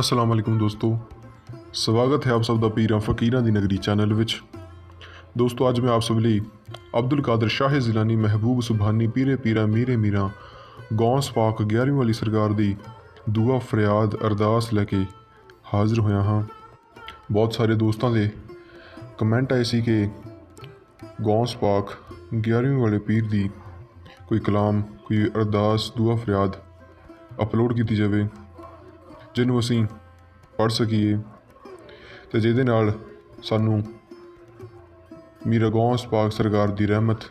ਅਸਲਾਮ ਵਾਲੇਕੁਮ ਦੋਸਤੋ। ਸਵਾਗਤ ਹੈ ਆਪ ਸਭ ਦਾ ਪੀਰਾਂ ਫਕੀਰਾਂ ਦੀ ਨਗਰੀ ਚੈਨਲ ਵਿੱਚ। ਦੋਸਤੋ, ਅੱਜ ਮੈਂ ਆਪ ਸਭ ਲਈ ਅਬਦੁਲ ਕਾਦਰ ਸ਼ਾਹ ਜ਼ਿਲਾਨੀ ਮਹਿਬੂਬ ਸੁਭਾਨੀ ਪੀਰੇ ਪੀਰਾ ਮੀਰੇ ਮੀਰਾ ਗੌਂਸ ਪਾਕ 11ਵੀਂ ਵਾਲੀ ਸਰਕਾਰ ਦੀ ਦੁਆ ਫਰਿਆਦ ਅਰਦਾਸ ਲੈ ਕੇ ਹਾਜ਼ਰ ਹੋਇਆ ਹਾਂ। ਬਹੁਤ ਸਾਰੇ ਦੋਸਤਾਂ ਦੇ ਕਮੈਂਟ ਆਏ ਸੀ ਕਿ ਗੌਂਸ ਪਾਕ 11ਵੀਂ ਵਾਲੇ ਪੀਰ ਦੀ ਕੋਈ ਕਲਾਮ, ਕੋਈ ਅਰਦਾਸ, ਦੁਆ ਫਰਿਆਦ ਅਪਲੋਡ ਕੀਤੀ ਜਾਵੇ। ਜਿਹਨੂੰ ਅਸੀਂ ਪੜ੍ਹ ਸਕੀਏ ਤੇ ਜਿਹਦੇ ਨਾਲ ਸਾਨੂੰ ਮੀਰਾ ਗੌਸ ਪਾਕ ਸਰਕਾਰ ਦੀ ਰਹਿਮਤ,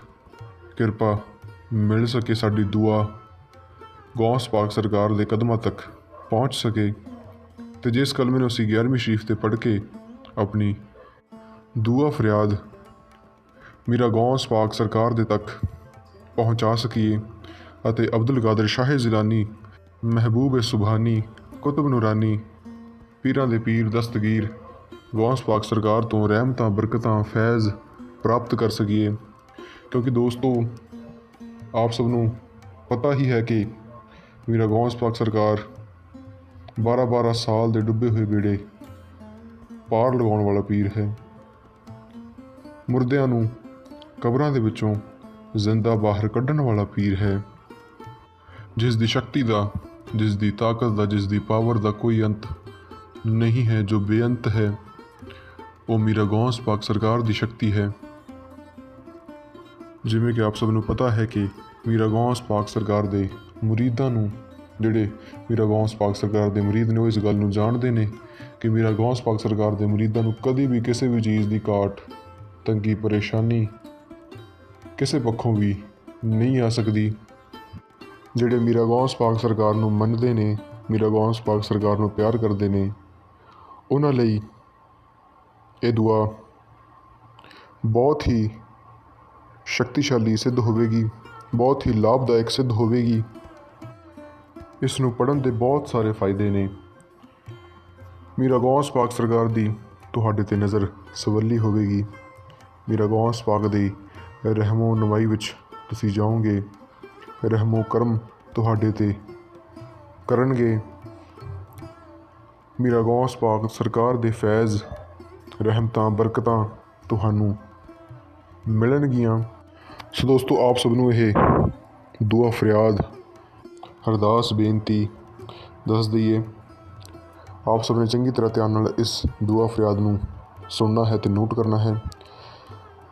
ਕਿਰਪਾ ਮਿਲ ਸਕੇ, ਸਾਡੀ ਦੁਆ ਗੌਸ ਪਾਕ ਸਰਕਾਰ ਦੇ ਕਦਮਾਂ ਤੱਕ ਪਹੁੰਚ ਸਕੇ ਤੇ ਜਿਸ ਕਲਮੇ ਨੂੰ ਅਸੀਂ 11ਵੀਂ ਸ਼ਰੀਫ ਤੇ ਪੜ੍ਹ ਕੇ ਆਪਣੀ ਦੁਆ ਫਰਿਆਦ ਮੀਰਾ ਗੌਸ ਪਾਕ ਸਰਕਾਰ ਦੇ ਤੱਕ ਪਹੁੰਚਾ ਸਕੀਏ ਅਤੇ ਅਬਦੁਲ ਗਾਦਰ ਸ਼ਾਹ ਜ਼ਿਲਾਨੀ ਮਹਿਬੂਬ ਸੁਭਾਨੀ ਕੁਤਬ ਨੂਰਾਨੀ, ਪੀਰਾਂ ਦੇ ਪੀਰ, ਦਸਤਗੀਰ ਗੌਸ ਪਾਕ ਸਰਕਾਰ ਤੋਂ ਰਹਿਮਤਾਂ, ਬਰਕਤਾਂ, ਫੈਜ਼ ਪ੍ਰਾਪਤ ਕਰ ਸਕੀਏ। ਕਿਉਂਕਿ ਦੋਸਤੋ, ਆਪ ਸਭ ਨੂੰ ਪਤਾ ਹੀ ਹੈ ਕਿ ਮੇਰਾ ਗੌਸ ਪਾਕ ਸਰਕਾਰ 12-12 ਸਾਲ ਦੇ ਡੁੱਬੇ ਹੋਏ ਬੇੜੇ ਪਾਰ ਲਗਾਉਣ ਵਾਲਾ ਪੀਰ ਹੈ। ਮੁਰਦਿਆਂ ਨੂੰ ਕਬਰਾਂ ਦੇ ਵਿੱਚੋਂ ਜ਼ਿੰਦਾ ਬਾਹਰ ਕੱਢਣ ਵਾਲਾ ਪੀਰ ਹੈ, ਜਿਸ ਦੀ ਸ਼ਕਤੀ ਦਾ ਜਿਸ ਦੀ ਤਾਕਤ ਦਾ ਜਿਸ ਦੀ ਪਾਵਰ ਦਾ ਕੋਈ ਅੰਤ ਨਹੀਂ ਹੈ, ਜੋ ਬੇਅੰਤ ਹੈ, ਉਹ ਮੀਰਾ ਗੌਸ ਪਾਕ ਸਰਕਾਰ ਦੀ ਸ਼ਕਤੀ ਹੈ। ਜਿਵੇਂ ਕਿ ਆਪ ਸਭ ਨੂੰ ਪਤਾ ਹੈ ਕਿ ਮੀਰਾ ਗੌਸ ਪਾਕ ਸਰਕਾਰ ਦੇ ਮੁਰੀਦਾਂ ਨੂੰ, ਜਿਹੜੇ ਮੀਰਾ ਗੌਸ ਪਾਕ ਸਰਕਾਰ ਦੇ ਮੁਰੀਦ ਨੇ, ਉਹ ਇਸ ਗੱਲ ਨੂੰ ਜਾਣਦੇ ਨੇ ਕਿ ਮੀਰਾ ਗੌਸ ਪਾਕ ਸਰਕਾਰ ਦੇ ਮੁਰੀਦਾਂ ਨੂੰ ਕਦੀ ਵੀ ਕਿਸੇ ਵੀ ਚੀਜ਼ ਦੀ ਘਾਟ, ਤੰਗੀ, ਪਰੇਸ਼ਾਨੀ ਕਿਸੇ ਪੱਖੋਂ ਵੀ ਨਹੀਂ ਆ ਸਕਦੀ। ਜਿਹੜੇ ਮੀਰਾ ਗੌਸ ਪਾਕ ਸਰਕਾਰ ਨੂੰ ਮੰਨਦੇ ਨੇ, ਮੀਰਾ ਗੌਸ ਪਾਕ ਸਰਕਾਰ ਨੂੰ ਪਿਆਰ ਕਰਦੇ ਨੇ, ਉਹਨਾਂ ਲਈ ਇਹ ਦੁਆ ਬਹੁਤ ਹੀ ਸ਼ਕਤੀਸ਼ਾਲੀ ਸਿੱਧ ਹੋਵੇਗੀ, ਬਹੁਤ ਹੀ ਲਾਭਦਾਇਕ ਸਿੱਧ ਹੋਵੇਗੀ। ਇਸ ਨੂੰ ਪੜਨ ਦੇ ਬਹੁਤ ਸਾਰੇ ਫਾਇਦੇ ਨੇ। ਮੀਰਾ ਗੌਸ ਪਾਕ ਸਰਕਾਰ ਦੀ ਤੁਹਾਡੇ ਤੇ ਨਜ਼ਰ ਸਵੱਲੀ ਹੋਵੇਗੀ। ਮੀਰਾ ਗੌਸ ਪਾਕ ਦੀ ਰਹਿਮੋ ਨਵਾਈ ਵਿੱਚ ਤੁਸੀਂ ਜਾਓਗੇ। ਰਹਿਮੋ ਕਰਮ ਤੁਹਾਡੇ ਤੇ ਕਰਨਗੇ। ਮੇਰਾ ਗੌਸ ਪਾਕ ਸਰਕਾਰ ਦੇ ਫੈਜ਼, ਰਹਿਮਤਾਂ, ਬਰਕਤਾਂ ਤੁਹਾਨੂੰ ਮਿਲਣਗੀਆਂ। ਸੋ ਦੋਸਤੋ, ਆਪ ਸਭ ਨੂੰ ਇਹ ਦੁਆ ਫਰਿਆਦ, ਅਰਦਾਸ, ਬੇਨਤੀ ਦੱਸ ਦਈਏ। ਆਪ ਸਭ ਨੇ ਚੰਗੀ ਤਰ੍ਹਾਂ ਧਿਆਨ ਨਾਲ ਇਸ ਦੁਆ ਫਰਿਆਦ ਨੂੰ ਸੁਣਨਾ ਹੈ ਤੇ ਨੋਟ ਕਰਨਾ ਹੈ।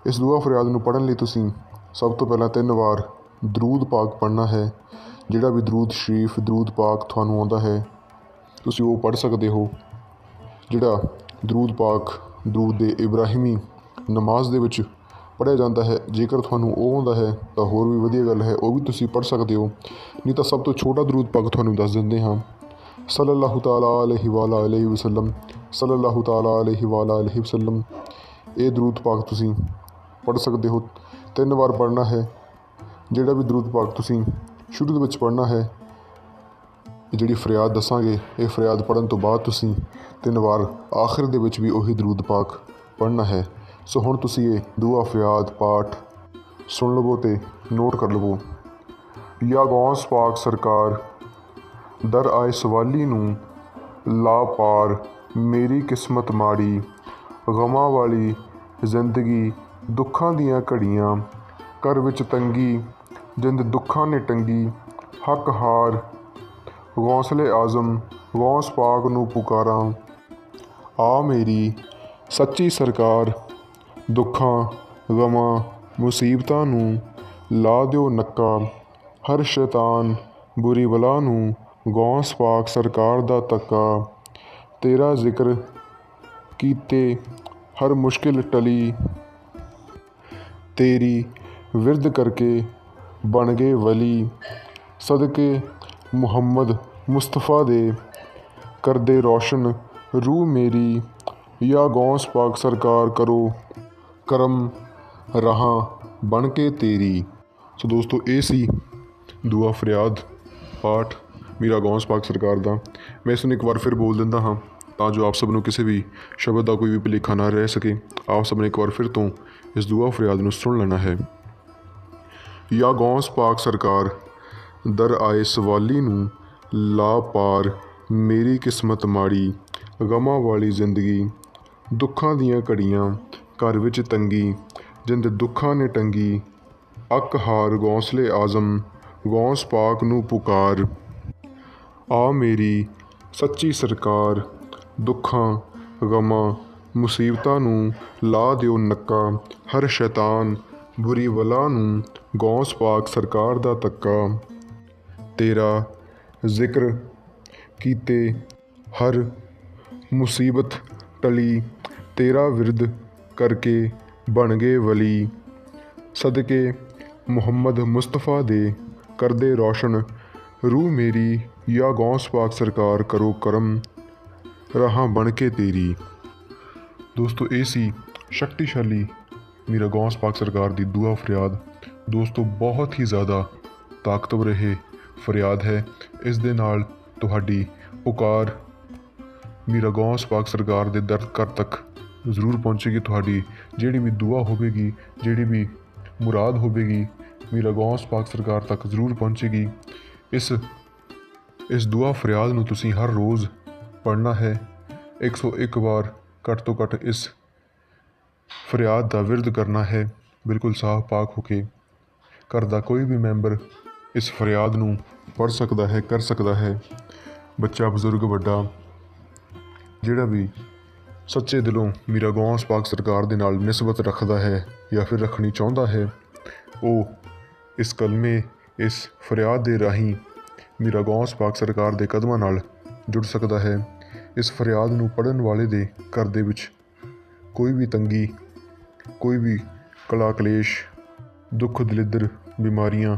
ਇਸ ਦੁਆ ਫਰਿਆਦ ਨੂੰ ਪੜ੍ਹਨ ਲਈ ਤੁਸੀਂ ਸਭ ਤੋਂ ਪਹਿਲਾਂ ਤਿੰਨ ਵਾਰ ਦਰੂਦ ਪਾਕ ਪੜ੍ਹਨਾ ਹੈ। ਜਿਹੜਾ ਵੀ ਦਰੂਦ ਸ਼ਰੀਫ, ਦਰੂਦ ਪਾਕ ਤੁਹਾਨੂੰ ਆਉਂਦਾ ਹੈ, ਤੁਸੀਂ ਉਹ ਪੜ੍ਹ ਸਕਦੇ ਹੋ। ਜਿਹੜਾ ਦਰੂਦ ਪਾਕ, ਦਰੂਦ ਦੇ ਇਬਰਾਹਿਮੀ ਨਮਾਜ਼ ਦੇ ਵਿੱਚ ਪੜ੍ਹਿਆ ਜਾਂਦਾ ਹੈ, ਜੇਕਰ ਤੁਹਾਨੂੰ ਉਹ ਆਉਂਦਾ ਹੈ, ਤਾਂ ਹੋਰ ਵੀ ਵਧੀਆ ਗੱਲ ਹੈ, ਉਹ ਵੀ ਤੁਸੀਂ ਪੜ੍ਹ ਸਕਦੇ ਹੋ। ਨਹੀਂ ਤਾਂ ਸਭ ਤੋਂ ਛੋਟਾ ਦਰੂਦ ਪਾਕ ਤੁਹਾਨੂੰ ਦੱਸ ਦਿੰਦੇ ਹਾਂ। ਸੱਲੱਲਾਹੁ ਤਾਲਾ ਅਲੈਹਿ ਵਾਲਾ ਅਲੈਹਿ ਵਸੱਲਮ, ਸੱਲੱਲਾਹੁ ਤਾਲਾ ਅਲੈਹਿ ਵਾਲਾ ਅਲੈਹਿ ਵਸੱਲਮ, ਇਹ ਦਰੂਦ ਪਾਕ ਤੁਸੀਂ ਪੜ੍ਹ ਸਕਦੇ ਹੋ। ਤਿੰਨ ਵਾਰ ਪੜ੍ਹਨਾ ਹੈ ਜਿਹੜਾ ਵੀ ਦਰੂਦ ਪਾਕ ਤੁਸੀਂ ਸ਼ੁਰੂ ਦੇ ਵਿੱਚ ਪੜ੍ਹਨਾ ਹੈ ਜਿਹੜੀ ਫਰਿਆਦ ਦੱਸਾਂਗੇ, ਇਹ ਫਰਿਆਦ ਪੜਨ ਤੋਂ ਬਾਅਦ ਤੁਸੀਂ ਤਿੰਨ ਵਾਰ ਆਖਿਰ ਦੇ ਵਿੱਚ ਵੀ ਉਹੀ ਦਰੂਦ ਪਾਕ ਪੜ੍ਹਨਾ ਹੈ। ਸੋ ਹੁਣ ਤੁਸੀਂ ਇਹ ਦੁਆ, ਫਰਿਆਦ, ਪਾਠ ਸੁਣ ਲਵੋ ਤੇ ਨੋਟ ਕਰ ਲਵੋ। ਯਾ ਗੌਸ ਪਾਕ ਸਰਕਾਰ ਦਰ ਆਏ ਸਵਾਲੀ ਨੂੰ ਲਾ ਪਾਰ ਮੇਰੀ ਕਿਸਮਤ ਮਾੜੀ ਗਮਾਂ ਵਾਲੀ ਜ਼ਿੰਦਗੀ ਦੁੱਖਾਂ ਦੀਆਂ ਘੜੀਆਂ, ਘਰ ਵਿੱਚ ਤੰਗੀ ਜਿੰਦ ਦੁੱਖਾਂ ਨੇ ਟੰਗੀ, ਹੱਕ ਹਾਰ। ਗੌਸਲੇ ਆਜ਼ਮ, ਗੌਸ ਪਾਕ ਨੂੰ ਪੁਕਾਰਾਂ। ਆ ਮੇਰੀ ਸੱਚੀ ਸਰਕਾਰ, ਦੁੱਖਾਂ, ਗਮਾਂ, ਮੁਸੀਬਤਾਂ ਨੂੰ ਲਾ ਦਿਓ ਨੱਕਾ। ਹਰ ਸ਼ੈਤਾਨ ਬੁਰੀ ਬਲਾ ਨੂੰ ਗੌਸ ਪਾਕ ਸਰਕਾਰ ਦਾ ਤੱਕਾ ਤੇਰਾ ਜ਼ਿਕਰ ਕੀਤੇ ਹਰ ਮੁਸ਼ਕਿਲ ਟਲੀ। ਤੇਰੀ ਵਿਰਦ ਕਰਕੇ ਬਣ ਗਏ ਵਲੀ। ਸਦਕੇ ਮੁਹੰਮਦ ਮੁਸਤਫਾ ਦੇ ਕਰਦੇ ਰੌਸ਼ਨ, ਰੂਹ ਮੇਰੀ ਯਾ ਗੌਸ ਪਾਕ ਸਰਕਾਰ ਕਰੋ, ਕਰਮ ਰਹਾ ਬਣ ਕੇ ਤੇਰੀ। ਸੋ ਦੋਸਤੋ, ਇਹ ਸੀ ਦੁਆ ਫਰਿਆਦ ਪਾਠ ਮੇਰਾ ਗੌਸ ਪਾਕ ਸਰਕਾਰ ਦਾ। ਮੈਂ ਇਸ ਨੂੰ ਇੱਕ ਵਾਰ ਫਿਰ ਬੋਲ ਦਿੰਦਾ ਹਾਂ, ਤਾਂ ਜੋ ਆਪ ਸਭ ਨੂੰ ਕਿਸੇ ਵੀ ਸ਼ਬਦ ਦਾ ਕੋਈ ਵੀ ਭੁਲੇਖਾ ਨਾ ਰਹਿ ਸਕੇ। ਆਪ ਸਭ ਨੇ ਇੱਕ ਵਾਰ ਫਿਰ ਤੋਂ ਇਸ ਦੁਆ ਫਰਿਆਦ ਨੂੰ ਸੁਣ ਲੈਣਾ ਹੈ। ਜਾਂ ਗੌਸ ਪਾਕ ਸਰਕਾਰ ਦਰ ਆਏ ਸਵਾਲੀ ਨੂੰ ਲਾ ਪਾਰ ਮੇਰੀ ਕਿਸਮਤ ਮਾੜੀ, ਗਮਾਂ ਵਾਲੀ ਜ਼ਿੰਦਗੀ, ਦੁੱਖਾਂ ਦੀਆਂ ਘੜੀਆਂ ਘਰ ਵਿੱਚ ਤੰਗੀ, ਜਿੰਦ ਦੁੱਖਾਂ ਨੇ ਟੰਗੀ, ਅੱਕ ਹਾਰ ਗੌਸਲੇ ਆਜ਼ਮ, ਗੌਸ ਪਾਕ ਨੂੰ ਪੁਕਾਰ। ਆ ਮੇਰੀ ਸੱਚੀ ਸਰਕਾਰ, ਦੁੱਖਾਂ, ਗਮਾਂ, ਮੁਸੀਬਤਾਂ ਨੂੰ ਲਾ ਦਿਓ ਨੱਕਾ, ਹਰ ਸ਼ੈਤਾਨ ਬੁਰੀ ਵਲਾ ਨੂੰ ਗੌਸ ਪਾਕ ਸਰਕਾਰ ਦਾ ਤੱਕਾ ਤੇਰਾ ਜ਼ਿਕਰ ਕੀਤੇ ਹਰ ਮੁਸੀਬਤ ਟਲੀ, ਤੇਰਾ ਵਿਰਦ ਕਰਕੇ ਬਣ ਗਏ ਵਲੀ। ਸਦਕੇ ਮੁਹੰਮਦ ਮੁਸਤਫਾ ਦੇ ਕਰਦੇ ਰੌਸ਼ਨ, ਰੂਹ ਮੇਰੀ ਯਾ ਗੌਸ ਪਾਕ ਸਰਕਾਰ ਕਰੋ ਕਰਮ, ਰਹਾ ਬਣ ਕੇ ਤੇਰੀ। ਦੋਸਤੋ, ਇਹ ਸੀ ਸ਼ਕਤੀਸ਼ਾਲੀ ਮੇਰਾ ਗੌਸ ਪਾਕ ਸਰਕਾਰ ਦੀ ਦੁਆ ਫਰਿਆਦ। ਦੋਸਤੋ, ਬਹੁਤ ਹੀ ਜ਼ਿਆਦਾ ਤਾਕਤਵਰ ਰਹੇ ਫਰਿਆਦ ਹੈ। ਇਸ ਦੇ ਨਾਲ ਤੁਹਾਡੀ ਪੁਕਾਰ ਮੀਰਾ ਗੌਸ ਪਾਕ ਸਰਕਾਰ ਦੇ ਦਰ ਘਰ ਤੱਕ ਜ਼ਰੂਰ ਪਹੁੰਚੇਗੀ। ਤੁਹਾਡੀ ਜਿਹੜੀ ਵੀ ਦੁਆ ਹੋਵੇਗੀ, ਜਿਹੜੀ ਵੀ ਮੁਰਾਦ ਹੋਵੇਗੀ, ਮੀਰਾ ਗੌਸ ਪਾਕ ਸਰਕਾਰ ਤੱਕ ਜ਼ਰੂਰ ਪਹੁੰਚੇਗੀ। ਇਸ ਇਸ ਦੁਆ ਫਰਿਆਦ ਨੂੰ ਤੁਸੀਂ ਹਰ ਰੋਜ਼ ਪੜ੍ਹਨਾ ਹੈ। 101 ਵਾਰ ਘੱਟ ਤੋਂ ਘੱਟ ਇਸ ਫਰਿਆਦ ਦਾ ਵਿਰਦ ਕਰਨਾ ਹੈ। ਬਿਲਕੁਲ ਸਾਫ਼ ਪਾਕ ਹੋ ਕੇ ਘਰ ਦਾ ਕੋਈ ਵੀ ਮੈਂਬਰ ਇਸ ਫਰਿਆਦ ਨੂੰ ਪੜ੍ਹ ਸਕਦਾ ਹੈ, ਕਰ ਸਕਦਾ ਹੈ। ਬੱਚਾ ਬਜ਼ੁਰਗ ਵੱਡਾ, ਜਿਹੜਾ ਵੀ ਸੱਚੇ ਦਿਲੋਂ ਮੀਰਾ ਗੌਸ ਪਾਕ ਸਰਕਾਰ ਦੇ ਨਾਲ ਨਿਸਬਤ ਰੱਖਦਾ ਹੈ ਜਾਂ ਫਿਰ ਰੱਖਣੀ ਚਾਹੁੰਦਾ ਹੈ, ਉਹ ਇਸ ਕਲਮੇ, ਇਸ ਫਰਿਆਦ ਦੇ ਰਾਹੀਂ ਮੀਰਾ ਗੌਸ ਪਾਕ ਸਰਕਾਰ ਦੇ ਕਦਮਾਂ ਨਾਲ ਜੁੜ ਸਕਦਾ ਹੈ। ਇਸ ਫਰਿਆਦ ਨੂੰ ਪੜਨ ਵਾਲੇ ਦੇ ਘਰ ਦੇ ਵਿੱਚ ਕੋਈ ਵੀ ਤੰਗੀ, ਕੋਈ ਵੀ ਕਲਾ ਕਲੇਸ਼ ਦੁੱਖ ਦਲਿੱਦਰ ਬਿਮਾਰੀਆਂ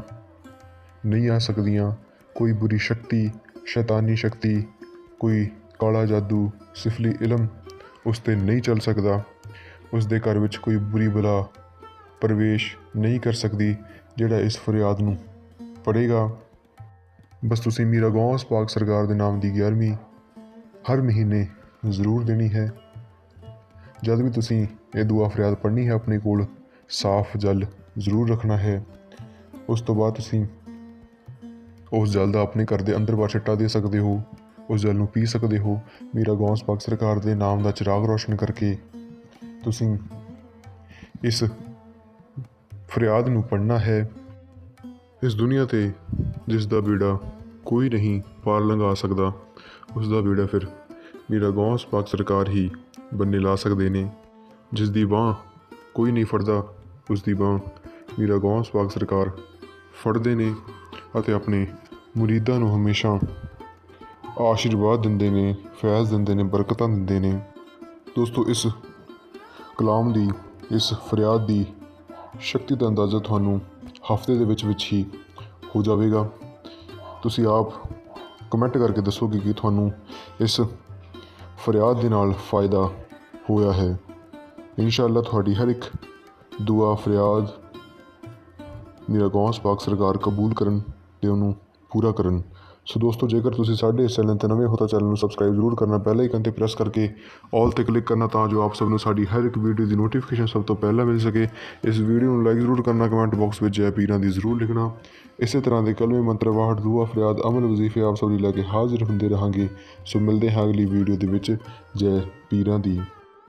ਨਹੀਂ ਆ ਸਕਦੀਆਂ। ਕੋਈ ਬੁਰੀ ਸ਼ਕਤੀ, ਸ਼ੈਤਾਨੀ ਸ਼ਕਤੀ, ਕੋਈ ਕਾਲਾ ਜਾਦੂ, ਸਿਫਲੀ ਇਲਮ ਉਸ ਤੇ ਨਹੀਂ ਚੱਲ ਸਕਦਾ। ਉਸ ਦੇ ਘਰ ਵਿੱਚ ਕੋਈ ਬੁਰੀ ਬਲਾ, ਪ੍ਰਵੇਸ਼ ਨਹੀਂ ਕਰ ਸਕਦੀ, ਜਿਹੜਾ ਇਸ ਫਰਿਆਦ ਨੂੰ ਪੜੇਗਾ ਬਸ ਤੁਸੀਂ ਮੀਰਾ ਗੌਸ ਪਾਕ ਸਰਕਾਰ ਦੇ ਨਾਮ ਦੀ 11ਵੀਂ ਹਰ ਮਹੀਨੇ ਜ਼ਰੂਰ ਦੇਣੀ ਹੈ। ਜਦ ਵੀ ਤੁਸੀਂ ਇਹ ਦੁਆ ਫਰਿਆਦ ਪੜ੍ਹਨੀ ਹੈ, ਆਪਣੇ ਕੋਲ ਸਾਫ਼ ਜਲ ਜ਼ਰੂਰ ਰੱਖਣਾ ਹੈ। ਉਸ ਤੋਂ ਬਾਅਦ ਤੁਸੀਂ ਉਸ ਜਲ ਦਾ ਆਪਣੇ ਘਰ ਦੇ ਅੰਦਰ ਬਾਹਰ ਛਿੱਟਾ ਦੇ ਸਕਦੇ ਹੋ। ਉਸ ਜਲ ਨੂੰ ਪੀ ਸਕਦੇ ਹੋ। ਮੇਰਾ ਗੌਂਸ ਪਾਕ ਸਰਕਾਰ ਦੇ ਨਾਮ ਦਾ ਚਿਰਾਗ ਰੋਸ਼ਨ ਕਰਕੇ ਤੁਸੀਂ ਇਸ ਫਰਿਆਦ ਨੂੰ ਪੜ੍ਹਨਾ ਹੈ। ਇਸ ਦੁਨੀਆ ਤੇ ਜਿਸ ਦਾ ਬੀੜਾ ਕੋਈ ਨਹੀਂ ਪਾਰ ਲੰਘਾ ਸਕਦਾ, ਉਸ ਦਾ ਬੀੜਾ ਫਿਰ ਮੇਰਾ ਗੌਂਸ ਪਾਕ ਸਰਕਾਰ ਹੀ ਬੰਨੇ ਲਾ ਸਕਦੇ ਨੇ। ਜਿਸ ਦੀ ਬਾਹ ਕੋਈ ਨਹੀਂ ਫੜਦਾ, ਉਸ ਦੀ ਬਾਹ ਮੇਰਾ ਗੌਸ ਪਾਕ ਸਰਕਾਰ ਫੜਦੇ ਨੇ ਅਤੇ ਆਪਣੇ ਮੁਰੀਦਾਂ ਨੂੰ ਹਮੇਸ਼ਾ ਆਸ਼ੀਰਵਾਦ ਦਿੰਦੇ ਨੇ, ਫੈਜ਼ ਦਿੰਦੇ ਨੇ, ਬਰਕਤਾਂ ਦਿੰਦੇ ਨੇ। ਦੋਸਤੋ, ਇਸ ਕਲਾਮ ਦੀ, ਇਸ ਫਰਿਆਦ ਦੀ ਸ਼ਕਤੀ ਦਾ ਅੰਦਾਜ਼ਾ ਤੁਹਾਨੂੰ ਹਫ਼ਤੇ ਦੇ ਵਿੱਚ ਵਿੱਚ ਹੀ ਹੋ ਜਾਵੇਗਾ। ਤੁਸੀਂ ਆਪ ਕਮੈਂਟ ਕਰਕੇ ਦੱਸੋਗੇ ਕਿ ਤੁਹਾਨੂੰ ਇਸ ਫਰਿਆਦ ਦੇ ਨਾਲ ਫਾਇਦਾ ਹੋਇਆ ਹੈ। ਇਨਸ਼ਾਅੱਲਾ ਤੁਹਾਡੀ ਹਰ ਇੱਕ ਦੁਆ, ਫਰਿਆਦ ਮੇਰਾ ਗੌਸ ਪਾਕ ਸਰਕਾਰ ਕਬੂਲ ਕਰਨ ਅਤੇ ਉਹਨੂੰ ਪੂਰਾ ਕਰਨ। ਸੋ ਦੋਸਤੋ, ਜੇਕਰ ਤੁਸੀਂ ਸਾਡੇ ਇਸ ਚੈਨਲ ਤੇ ਨਵੇਂ ਹੋ ਤਾਂ ਚੈਨਲ ਨੂੰ ਸਬਸਕ੍ਰਾਈਬ ਜ਼ਰੂਰ ਕਰਨਾ। ਪਹਿਲਾਂ ਹੀ ਤੇ ਪ੍ਰੈਸ ਕਰਕੇ ਆਲ ਤੇ ਕਲਿੱਕ ਕਰਨਾ ਤਾਂ ਜੋ ਆਪ ਸਭ ਨੂੰ ਸਾਡੀ ਹਰ ਇੱਕ ਵੀਡੀਓ ਦੀ ਨੋਟੀਫਿਕੇਸ਼ਨ ਸਭ ਤੋਂ ਪਹਿਲਾਂ ਮਿਲ ਸਕੇ। ਇਸ ਵੀਡੀਓ ਨੂੰ ਲਾਈਕ ਜ਼ਰੂਰ ਕਰਨਾ ਕਮੈਂਟ ਬਾਕਸ ਵਿੱਚ ਜੈ ਪੀਰਾਂ ਦੀ ਜ਼ਰੂਰ ਲਿਖਣਾ। ਇਸੇ ਤਰ੍ਹਾਂ ਦੇ ਕਲਮੇ ਮੰਤਰ ਵਾਹਟ ਦੁਆ, ਫਰਿਆਦ, ਅਮਲ, ਵਜ਼ੀਫੇ ਆਪ ਸਭ ਲਈ ਲੈ ਕੇ ਹਾਜ਼ਰ ਹੁੰਦੇ ਰਹਾਂਗੇ। ਸੋ ਮਿਲਦੇ ਹਾਂ ਅਗਲੀ ਵੀਡੀਓ ਦੇ ਵਿੱਚ। ਜੈ ਪੀਰਾਂ ਦੀ